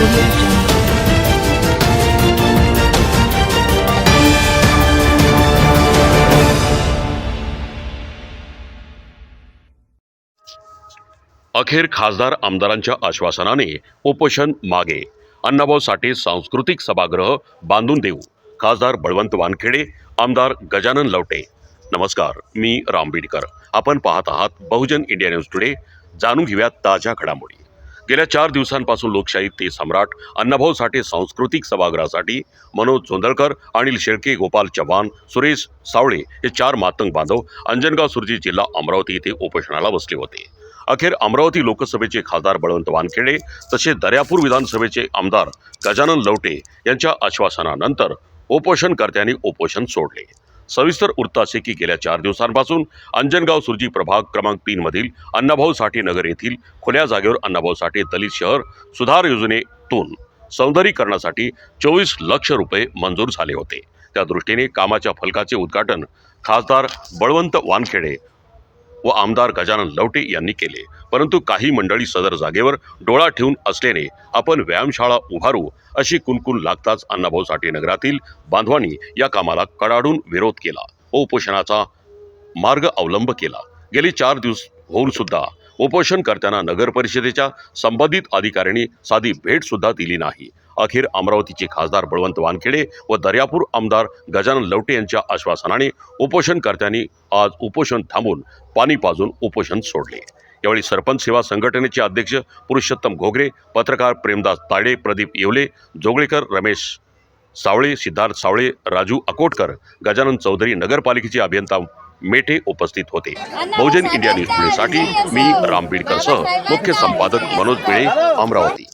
अखेर खासदार आमदारांच्या आश्वासनाने उपोषण मागे. अण्णाभाऊ साठे सांस्कृतिक सभागृह बांधून देऊ. खासदार बळवंत वानखेडे आमदार गजानन लवटे. नमस्कार मी राम बीडकर. आपण पाहत आहात बहुजन इंडिया न्यूज टुडे. जाणून घेऊयात ताज्या घडामोडी. गेल्या चार दिवसांपासून लोकशाही ते सम्राट अण्णाभाऊ साठे सांस्कृतिक सभागृहासाठी मनोज जोंधळकर अनिल शेळके गोपाल चव्हाण सुरेश सावळे हे चार मातंग बांधव अंजनगाव सुरजी जिल्हा अमरावती येथे उपोषणाला बसले होते. अखेर अमरावती लोकसभेचे खासदार बळवंत वानखेडे तसेच दर्यापूर विधानसभेचे आमदार गजानन लवटे यांच्या आश्वासनानंतर उपोषणकर्त्यांनी उपोषण सोडले. सविस्तर वृत्त गेल्या चार दिवसांपासून अंजनगाव सुरजी प्रभाग क्रमांक तीन मधील अण्णाभाऊ साठे नगर येथील खुल्या जागेवर अण्णाभाऊ साठे दलित शहर सुधार योजनेतून सौंदर्यीकरणासाठी चोवीस लक्ष रुपये मंजूर झाले होते. त्या दृष्टीने कामाच्या फलकाचे उद्घाटन खासदार बळवंत वानखेडे व आमदार गजानन लवटे यांनी केले. परंतु काही मंडळी सदर जागेवर डोळा ठेवून असल्याने आपण व्यायामशाळा उभारू अशी कुणकुण लागताच अण्णाभाऊ साठे नगरातील बांधवांनी या कामाला कडाडून विरोध केला व उपोषणाचा मार्ग अवलंब केला. गेली चार दिवस होऊन सुद्धा उपोषणकर्त्यांना नगर परिषदेच्या संबंधित अधिकाऱ्यांनी साधी भेट सुद्धा दिली नाही. अखेर अमरावतीचे खासदार बळवंत वानखेडे व दर्यापूर आमदार गजानन लवटे यांच्या आश्वासनाने उपोषणकर्त्यांनी आज उपोषण थांबून पाणी पाजून उपोषण सोडले. यावेळी सरपंच सेवा संघटनेचे अध्यक्ष पुरुषोत्तम घोगरे पत्रकार प्रेमदास ताडे प्रदीप येवले जोगळेकर रमेश सावळे सिद्धार्थ सावळे राजू अकोटकर गजानन चौधरी नगरपालिकेचे अभियंता मेठे उपस्थित होते. बहुजन इंडिया न्यूज टुडेसाठी मी राम बीडकर सह मुख्य संपादक मनोज पिळे अमरावती.